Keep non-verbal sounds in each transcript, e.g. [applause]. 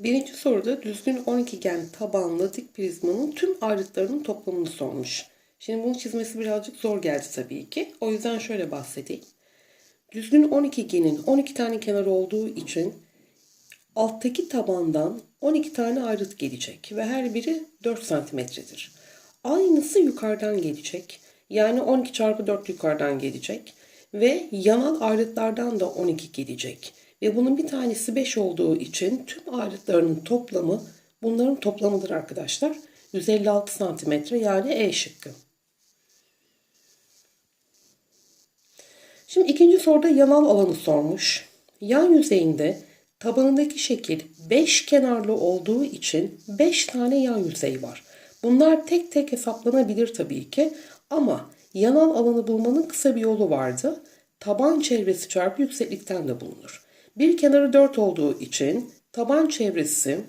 Birinci soruda düzgün 12gen tabanlı dik prizmanın tüm ayrıtlarının toplamını sormuş. Şimdi bunu çizmesi birazcık zor geldi tabii ki. O yüzden şöyle bahsedeyim. Düzgün 12genin 12 tane kenarı olduğu için alttaki tabandan 12 tane ayrıt gelecek ve her biri 4 santimetredir. Aynısı yukarıdan gelecek. Yani 12 çarpı 4 yukarıdan gelecek. Ve yanal ayrıtlardan da 12 gelecek. Ve bunun bir tanesi 5 olduğu için tüm ayrıtlarının toplamı bunların toplamıdır arkadaşlar. 156 santimetre yani E şıkkı. Şimdi ikinci soruda yanal alanı sormuş. Yan yüzeyinde tabanındaki şekil 5 kenarlı olduğu için 5 tane yan yüzey var. Bunlar tek tek hesaplanabilir tabii ki ama yanal alanı bulmanın kısa bir yolu vardı. Taban çevresi çarpı yükseklikten de bulunur. Bir kenarı 4 olduğu için taban çevresi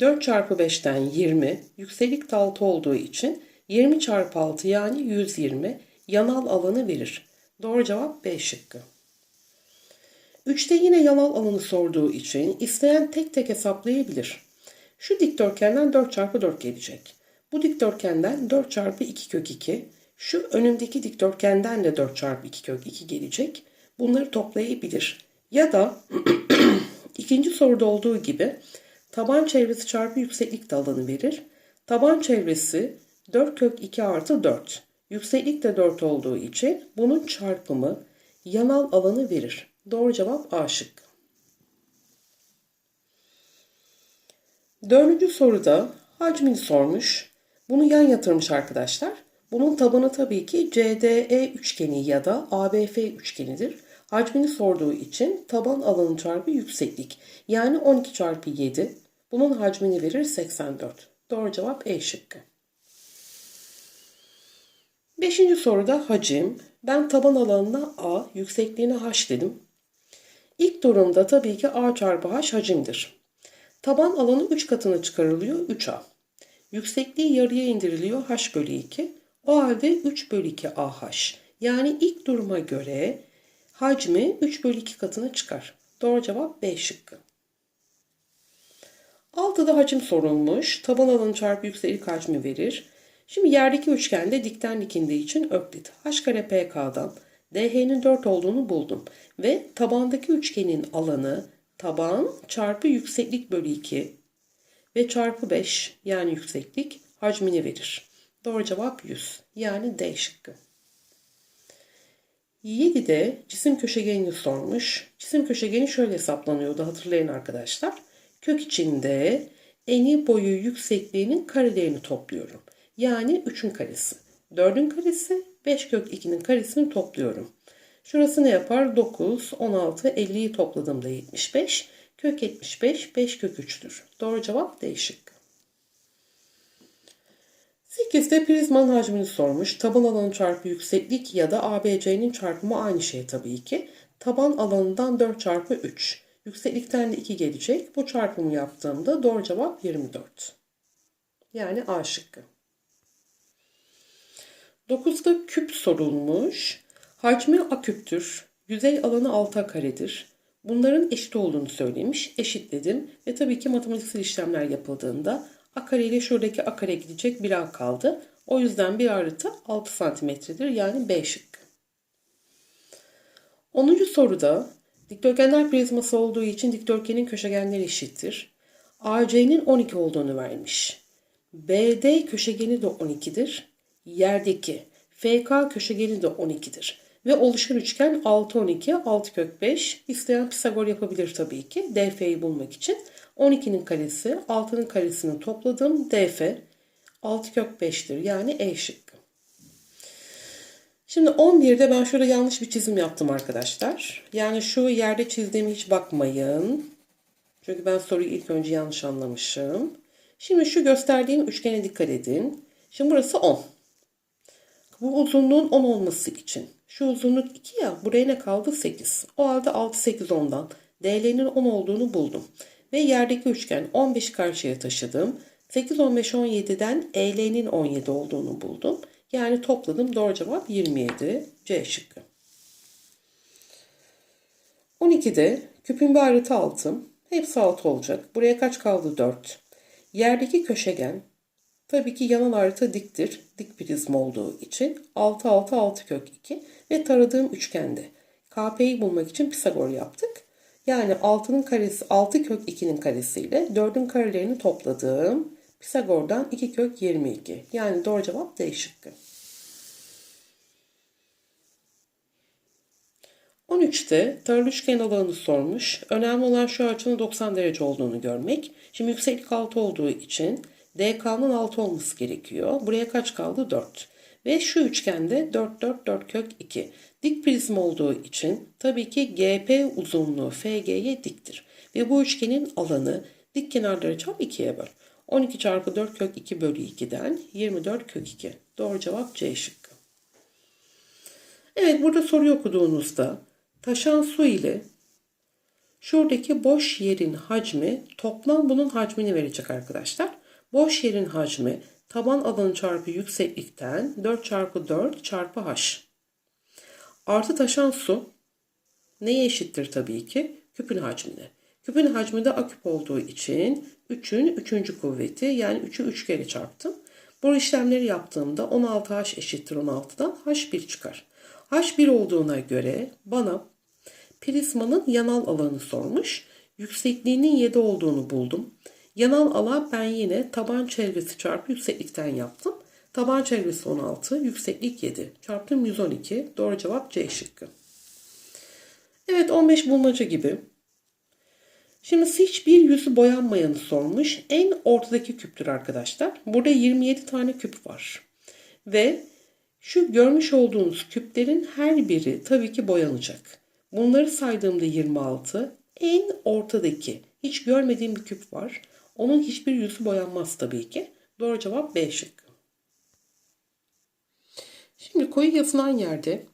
4 çarpı 5'ten 20, yükseklik de 6 olduğu için 20 çarpı 6 yani 120 yanal alanı verir. Doğru cevap B şıkkı. 3'te yine yanal alanı sorduğu için isteyen tek tek hesaplayabilir. Şu dikdörtgenden 4 çarpı 4 gelecek. Bu dikdörtgenden 4 çarpı 2 kök 2. Şu önündeki dikdörtgenden de 4 çarpı 2 kök 2 gelecek. Bunları toplayabilir. Ya da [clears throat] ikinci soruda olduğu gibi taban çevresi çarpı yükseklik de alanı verir. Taban çevresi 4 kök 2 artı 4. Yükseklik de 4 olduğu için bunun çarpımı yanal alanı verir. Doğru cevap A şıkkı. Dördüncü soruda hacmini sormuş. Bunu yan yatırmış arkadaşlar. Bunun tabanı tabii ki CDE üçgeni ya da ABF üçgenidir. Hacmini sorduğu için taban alanı çarpı yükseklik. Yani 12 çarpı 7. Bunun hacmini verir 84. Doğru cevap E şıkkı. Beşinci soruda hacim. Ben taban alanına A, yüksekliğine H dedim. İlk durumda tabii ki A çarpı H hacimdir. Taban alanı 3 katına çıkarılıyor 3A. Yüksekliği yarıya indiriliyor H bölü 2. O halde 3 bölü 2 AH. Yani ilk duruma göre hacmi 3 bölü 2 katına çıkar. Doğru cevap B şıkkı. Altıda hacim sorulmuş. Taban alanı çarpı yükseklik hacmi verir. Şimdi yerdeki üçgende dikten dikindiği için öklit. H kare PK'dan DH'nin 4 olduğunu buldum. Ve tabandaki üçgenin alanı taban çarpı yükseklik bölü 2 ve çarpı 5 yani yükseklik hacmini verir. Doğru cevap 100 yani D şıkkı. 7'de cisim köşegenini sormuş. Cisim köşegeni şöyle hesaplanıyordu hatırlayın arkadaşlar. Kök içinde eni boyu yüksekliğinin karelerini topluyorum. Yani 3'ün karesi. 4'ün karesi 5 kök 2'nin karesini topluyorum. Şurası ne yapar? 9, 16, 50'yi topladığımda 75. Kök 75, 5 kök 3'tür. Doğru cevap D şıkkı. 8'de prizmanın hacmini sormuş. Taban alanı çarpı yükseklik ya da ABC'nin çarpımı aynı şey tabii ki. Taban alanından 4 çarpı 3. Yükseklikten de 2 gelecek. Bu çarpımı yaptığımda doğru cevap 24. Yani A şıkkı. 9'da küp sorulmuş. Hacmi A küptür. Yüzey alanı 6 karedir. Bunların eşit olduğunu söylemiş. Eşitledim. Ve tabii ki matematiksel işlemler yapıldığında A kare ile şuradaki A kare gidecek bir A kaldı. O yüzden bir ayrıtı 6 santimetredir. Yani B şıkkı. 10. soruda dikdörtgenler prizması olduğu için dikdörtgenin köşegenleri eşittir. AC'nin 12 olduğunu vermiş. BD köşegeni de 12'dir. Yerdeki FK köşegeni de 12'dir. Ve oluşan üçgen 6 12 6 kök 5. İsteyen Pisagor yapabilir tabii ki. DF'yi bulmak için. 12'nin karesi 6'nın karesini topladım. DF 6 kök 5'tir. Yani E şıkkı. Şimdi 11'de ben şöyle yanlış bir çizim yaptım arkadaşlar. Yani şu yerde çizdiğime hiç bakmayın. Çünkü ben soruyu ilk önce yanlış anlamışım. Şimdi şu gösterdiğim üçgene dikkat edin. Şimdi burası 10. Bu uzunluğun 10 olması için. Şu uzunluk 2 ya buraya ne kaldı 8. O halde 6 8 10'dan DL'nin 10 olduğunu buldum. Ve yerdeki üçgen 15 karşıya taşıdım. 8 15 17'den EL'nin 17 olduğunu buldum. Yani topladım doğru cevap 27 C şıkkı. 12'de küpün bir ayrıtı altım. Hepsi 6 olacak. Buraya kaç kaldı? 4. Yerdeki köşegen tabii ki yanal harita diktir. Dik prizma olduğu için 6 6 6 kök 2 ve taradığım üçgende KP'yi bulmak için Pisagor yaptık. Yani 6'nın karesi 6 kök 2'nin karesiyle 4'ün karelerini topladığım Pisagor'dan 2 kök 22. Yani doğru cevap D şıkkı. 13'te taralı üçgen alanını sormuş. Önemli olan şu açının 90 derece olduğunu görmek. Şimdi yükseklik 6 olduğu için DK'nın 6 olması gerekiyor. Buraya kaç kaldı? 4. Ve şu üçgende 4 4 4 kök 2. Dik prizma olduğu için tabii ki GP uzunluğu FG'ye diktir. Ve bu üçgenin alanı dik kenarları çarp 2'ye böl. 12 çarpı 4 kök 2 bölü 2'den 24 kök 2. Doğru cevap C şıkkı. Evet burada soruyu okuduğunuzda taşan su ile şuradaki boş yerin hacmi toplam bunun hacmini verecek arkadaşlar. Boş yerin hacmi taban alanı çarpı yükseklikten 4 çarpı 4 çarpı h. Artı taşan su neye eşittir tabii ki? Küpün hacmine. Küpün hacmi de a küp olduğu için 3'ün 3. kuvveti yani 3'ü 3 kere çarptım. Bu işlemleri yaptığımda 16h eşittir 16'dan h1 çıkar. h1 olduğuna göre bana prizmanın yanal alanı sormuş. Yüksekliğinin 7 olduğunu buldum. Yanal alan ben yine taban çevresi çarpı yükseklikten yaptım. Taban çevresi 16, yükseklik 7. Çarptım 112. Doğru cevap C şıkkı. Evet 15 bulmaca gibi. Şimdi hiçbir yüzü boyanmayanı sormuş. En ortadaki küptür arkadaşlar. Burada 27 tane küp var. Ve şu görmüş olduğunuz küplerin her biri tabii ki boyanacak. Bunları saydığımda 26. En ortadaki hiç görmediğim bir küp var. Onun hiçbir yüzü boyanmaz tabii ki. Doğru cevap B şıkkı. Şimdi koyu yazılan yerde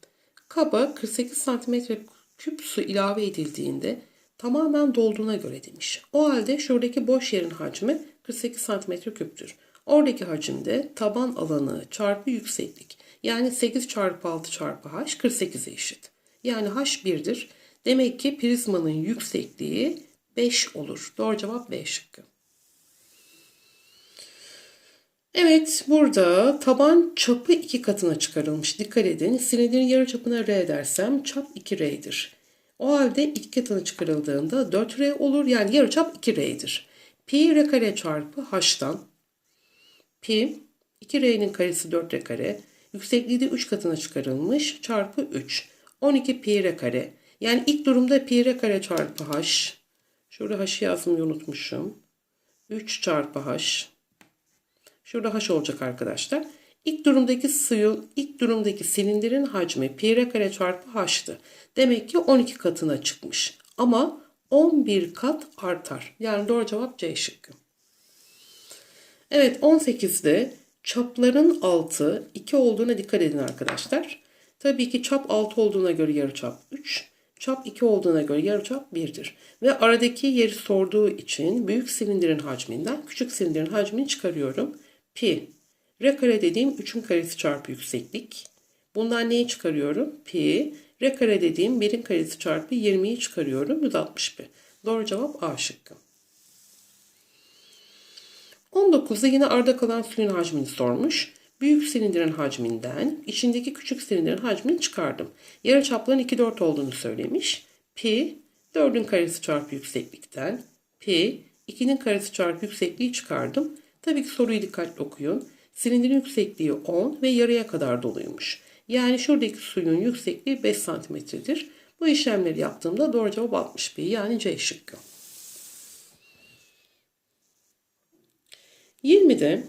kaba 48 cm küp su ilave edildiğinde tamamen dolduğuna göre demiş. O halde şuradaki boş yerin hacmi 48 cm küptür. Oradaki hacimde taban alanı çarpı yükseklik. Yani 8 çarpı 6 çarpı h 48'e eşit. Yani h 1'dir. Demek ki prizmanın yüksekliği 5 olur. Doğru cevap B şıkkı. Evet burada taban çapı iki katına çıkarılmış. Dikkat edin. Silindirin yarı çapına R dersem çap 2R'dir. O halde iki katına çıkarıldığında 4R olur. Yani yarı çap 2R'dir. Pi R kare çarpı H'tan pi 2R'nin karesi 4R kare. Yüksekliği de 3 katına çıkarılmış. Çarpı 3. 12 pi R kare. Yani ilk durumda pi R kare çarpı H. Şurada H'ı yazmayı unutmuşum. 3 çarpı H. Şurada H olacak arkadaşlar. İlk durumdaki suyu, ilk durumdaki silindirin hacmi pi r kare çarpı h'tı. Demek ki 12 katına çıkmış. Ama 11 kat artar. Yani doğru cevap C şıkkı. Evet 18'de çapların altı 2 olduğuna dikkat edin arkadaşlar. Tabii ki çap 6 olduğuna göre yarıçap 3. Çap 2 olduğuna göre yarıçap 1'dir. Ve aradaki yeri sorduğu için büyük silindirin hacminden küçük silindirin hacmini çıkarıyorum. Pi. R kare dediğim 3'ün karesi çarpı yükseklik. Bundan neyi çıkarıyorum? Pi. R kare dediğim 1'in karesi çarpı 20'yi çıkarıyorum. 161. Doğru cevap A şıkkı. 19'da yine arada kalan suyun hacmini sormuş. Büyük silindirin hacminden içindeki küçük silindirin hacmini çıkardım. Yarı çapların 2 4 olduğunu söylemiş. Pi 4'ün karesi çarpı yükseklikten pi 2'nin karesi çarpı yüksekliği çıkardım. Tabii ki soruyu dikkatli okuyun. Silindirin yüksekliği 10 ve yarıya kadar doluymuş. Yani şuradaki suyun yüksekliği 5 santimetredir. Bu işlemleri yaptığımda doğru cevap 61 yani C şıkkı. 20'de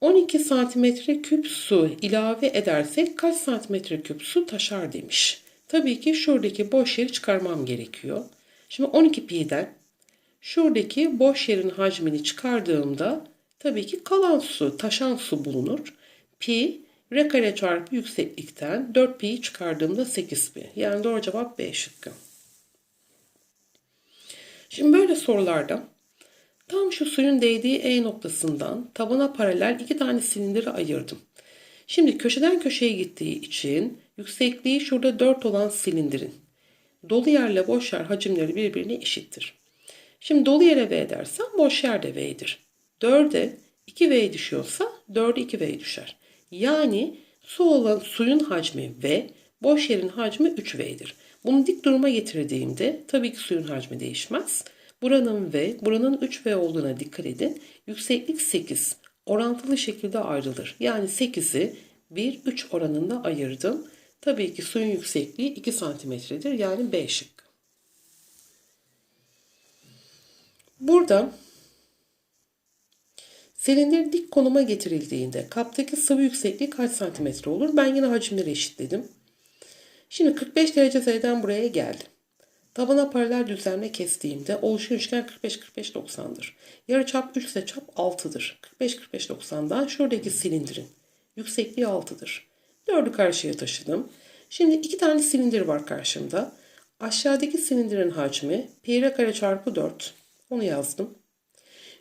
12 santimetre küp su ilave edersek kaç santimetre küp su taşar demiş. Tabii ki şuradaki boş yeri çıkarmam gerekiyor. Şimdi 12 pi'den şuradaki boş yerin hacmini çıkardığımda tabii ki kalan su, taşan su bulunur. Pi r kare çarpı yükseklikten 4 pi'yi çıkardığımda 8 pi. Yani doğru cevap B şıkkı. Şimdi böyle sorularda tam şu suyun değdiği E noktasından tabana paralel iki tane silindiri ayırdım. Şimdi köşeden köşeye gittiği için yüksekliği şurada 4 olan silindirin dolu yerle boş yer hacimleri birbirine eşittir. Şimdi dolu yere V dersem boş yer de V'dir. 4'e 2V düşüyorsa 4'e 2V düşer. Yani su olan suyun hacmi V, boş yerin hacmi 3V'dir. Bunu dik duruma getirdiğimde tabii ki suyun hacmi değişmez. Buranın V, buranın 3V olduğuna dikkat edin. Yükseklik 8. Orantılı şekilde ayrılır. Yani 8'i 1, 3 oranında ayırdım. Tabii ki suyun yüksekliği 2 santimetredir. Yani B şıkkı. Burada silindir dik konuma getirildiğinde kaptaki sıvı yüksekliği kaç santimetre olur? Ben yine hacimleri eşitledim. Şimdi 45 derece Z'den buraya geldim. Tabana paralel düzlemle kestiğimde oluşan üçgen 45-45-90'dır. Yarıçap 3 ise çap 6'dır. 45-45-90'dan şuradaki silindirin yüksekliği 6'dır. 4'ü karşıya taşıdım. Şimdi iki tane silindir var karşımda. Aşağıdaki silindirin hacmi pi r kare çarpı 4. Onu yazdım.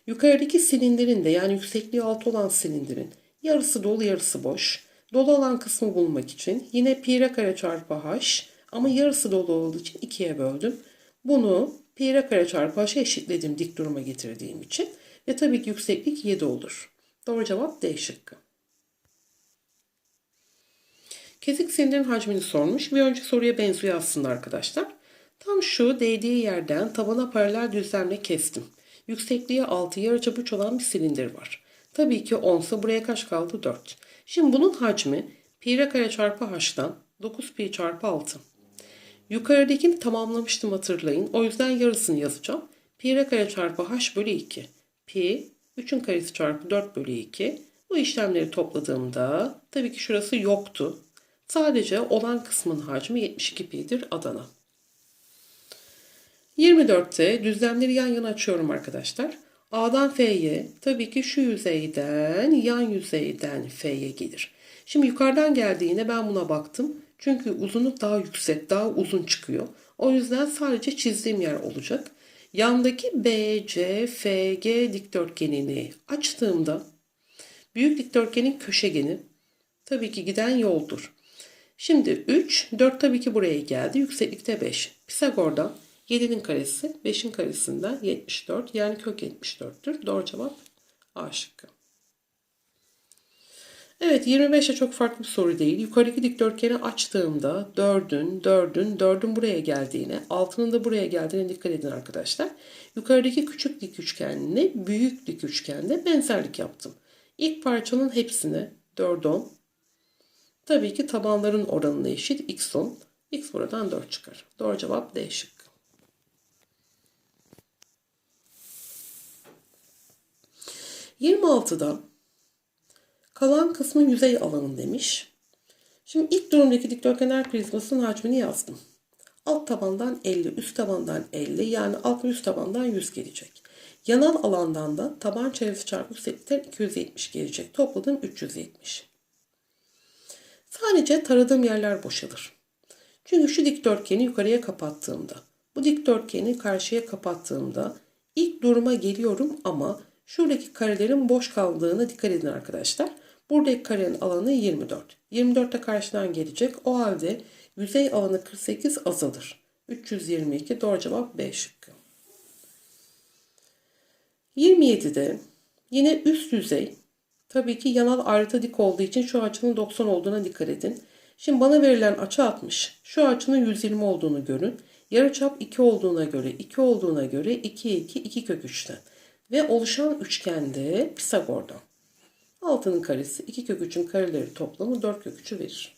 Yukarıdaki silindirin de yani yüksekliği 6 olan silindirin yarısı dolu yarısı boş. Dolu olan kısmı bulmak için yine pi r kare çarpı h ama yarısı dolu olduğu için 2'ye böldüm. Bunu pi r kare çarpı h'a eşitledim dik duruma getirdiğim için. Ve tabii ki yükseklik 7 olur. Doğru cevap D şıkkı. Kesik silindirin hacmini sormuş. Bir önceki soruya benziyor aslında arkadaşlar. Tam şu değdiği yerden tabana paralel düzlemle kestim. Yüksekliği 6 yarıçapı 3 olan bir silindir var. Tabii ki 10 ise buraya kaç kaldı? 4. Şimdi bunun hacmi pi r kare çarpı h'tan 9 pi çarpı 6. Yukarıdakini tamamlamıştım hatırlayın. O yüzden yarısını yazacağım. Pi r kare çarpı h bölü 2. Pi 3'ün karesi çarpı 4 bölü 2. Bu işlemleri topladığımda tabii ki şurası yoktu. Sadece olan kısmın hacmi 72 pi'dir Adana. 24'te düzlemleri yan yana açıyorum arkadaşlar. A'dan F'ye tabii ki şu yüzeyden yan yüzeyden F'ye gelir. Şimdi yukarıdan geldiğine ben buna baktım. Çünkü uzunluk daha yüksek, daha uzun çıkıyor. O yüzden sadece çizdiğim yer olacak. Yandaki BC, FG dikdörtgenini açtığımda büyük dikdörtgenin köşegeni tabii ki giden yoldur. Şimdi 3, 4 tabii ki buraya geldi. Yükseklikte 5. Pisagor'dan 7'nin karesi 5'in karesinden 74 yani kök 74'tür. Doğru cevap A şıkkı. Evet 25'e çok farklı bir soru değil. Yukarıdaki dikdörtgeni açtığımda 4'ün, 4'ün, 4'ün buraya geldiğine, 6'nın da buraya geldiğine dikkat edin arkadaşlar. Yukarıdaki küçük dik üçgenle büyük dik üçgenle benzerlik yaptım. İlk parçanın hepsine 4 10. Tabii ki tabanların oranına eşit x 10. X buradan 4 çıkar. Doğru cevap D şıkkı. 26'da kalan kısmın yüzey alanı demiş. Şimdi ilk durumdaki dikdörtgenler prizmasının hacmini yazdım. Alt tabandan 50, üst tabandan 50 yani alt ve üst tabandan 100 gelecek. Yanal alandan da taban çevresi çarpı yükseklikten 270 gelecek. Topladım 370. Sadece taradığım yerler boşalır. Çünkü şu dikdörtgeni yukarıya kapattığımda, bu dikdörtgeni karşıya kapattığımda ilk duruma geliyorum ama şuradaki karelerin boş kaldığına dikkat edin arkadaşlar. Buradaki karenin alanı 24. 24 de karşıdan gelecek. O halde yüzey alanı 48 azalır. 322 doğru cevap B şıkkı. 27'de yine üst yüzey tabii ki yanal ayrıta dik olduğu için şu açının 90 olduğuna dikkat edin. Şimdi bana verilen açı 60. Şu açının 120 olduğunu görün. Yarıçap 2 olduğuna göre 2 olduğuna göre 2 2 2 kök 3'ten. Ve oluşan üçgende Pisagor'dan. Altının karesi 2 kök 3'ün kareleri toplamı 4 kök 3'ü verir.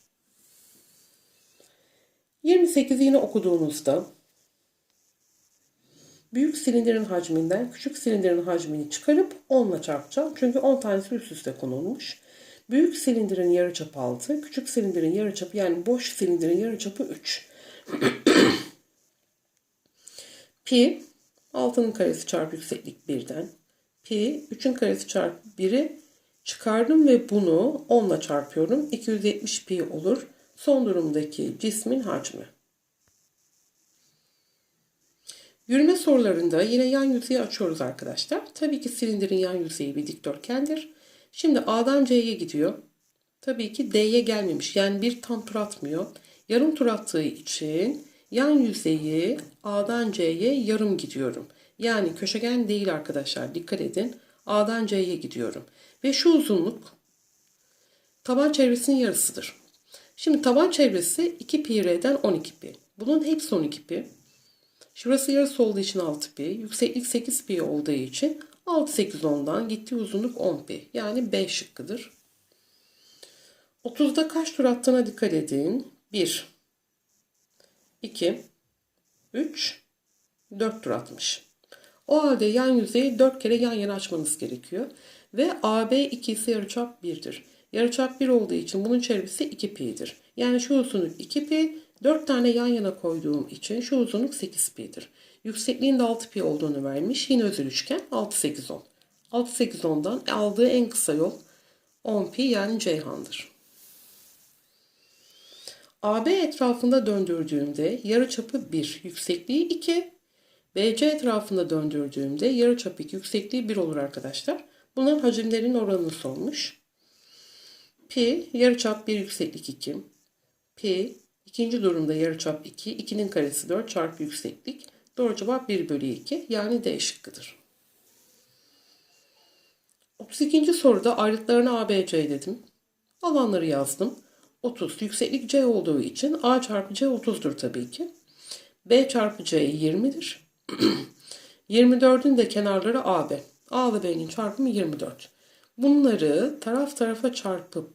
28'i yine okuduğunuzda büyük silindirin hacminden küçük silindirin hacmini çıkarıp 10 ile çarpacağım. Çünkü 10 tanesi üst üste konulmuş. Büyük silindirin yarıçapı 6, küçük silindirin yarıçapı yani boş silindirin yarıçapı 3. [clears throat] Pi 6'nın karesi çarpı yükseklik 1'den. Pi 3'ün karesi çarpı 1'i çıkardım ve bunu 10 ile çarpıyorum. 270 pi olur. Son durumdaki cismin hacmi. Yürüme sorularında yine yan yüzeyi açıyoruz arkadaşlar. Tabii ki silindirin yan yüzeyi bir dikdörtgendir. Şimdi A'dan C'ye gidiyor. Tabii ki D'ye gelmemiş. Yani bir tam tur atmıyor. Yarım tur attığı için Yan yüzeyi A'dan C'ye yarım gidiyorum. Yani köşegen değil arkadaşlar. Dikkat edin. A'dan C'ye gidiyorum. Ve şu uzunluk taban çevresinin yarısıdır. Şimdi taban çevresi 2 pi r'den 12 pi. Bunun hepsi 12 pi. Şurası yarısı olduğu için 6 pi. Yükseklik 8 pi olduğu için 6 8 10'dan gittiği uzunluk 10 pi. Yani B şıkkıdır. 30'da kaç tur attığına dikkat edin. 1 2 3 4 tur atmış. O halde yan yüzeyi 4 kere yan yana açmanız gerekiyor. Ve AB ikisi yarıçap 1'dir. Yarıçap 1 olduğu için bunun çevresi 2 pi'dir. Yani şu uzunluk 2 pi, 4 tane yan yana koyduğum için şu uzunluk 8 pi'dir. Yüksekliğin de 6 pi olduğunu vermiş. Yine özel üçgen 6 8 10. 6 8 10'dan aldığı en kısa yol 10 pi yani Ceyhan'dır. AB etrafında döndürdüğümde yarıçapı 1, yüksekliği 2. BC etrafında döndürdüğümde yarıçapı 2, yüksekliği 1 olur arkadaşlar. Bunların hacimlerin oranını sormuş. Pi yarıçap 1, yükseklik 2. Pi ikinci durumda yarıçap 2, 2'nin karesi 4 çarpı yükseklik. Doğru cevap 1 bölü 2 yani D şıkkıdır. 32. soruda ayrıtlarına ABC dedim. Alanları yazdım. 30 yükseklik C olduğu için A çarpı C 30'dur tabii ki. B çarpı C 20'dir. 24'ün [clears throat] de kenarları AB. A ve B'nin çarpımı 24. Bunları taraf tarafa çarpıp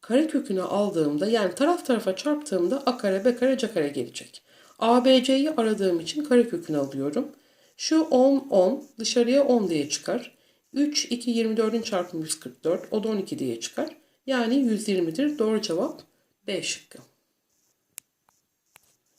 kare kökünü aldığımda yani taraf tarafa çarptığımda A kare B kare C kare gelecek. ABC'yi aradığım için kare kökünü alıyorum. Şu 10 10 dışarıya 10 diye çıkar. 3 2 24'ün çarpımı 144 o da 12 diye çıkar. Yani 120'dir. Doğru cevap B şıkkı.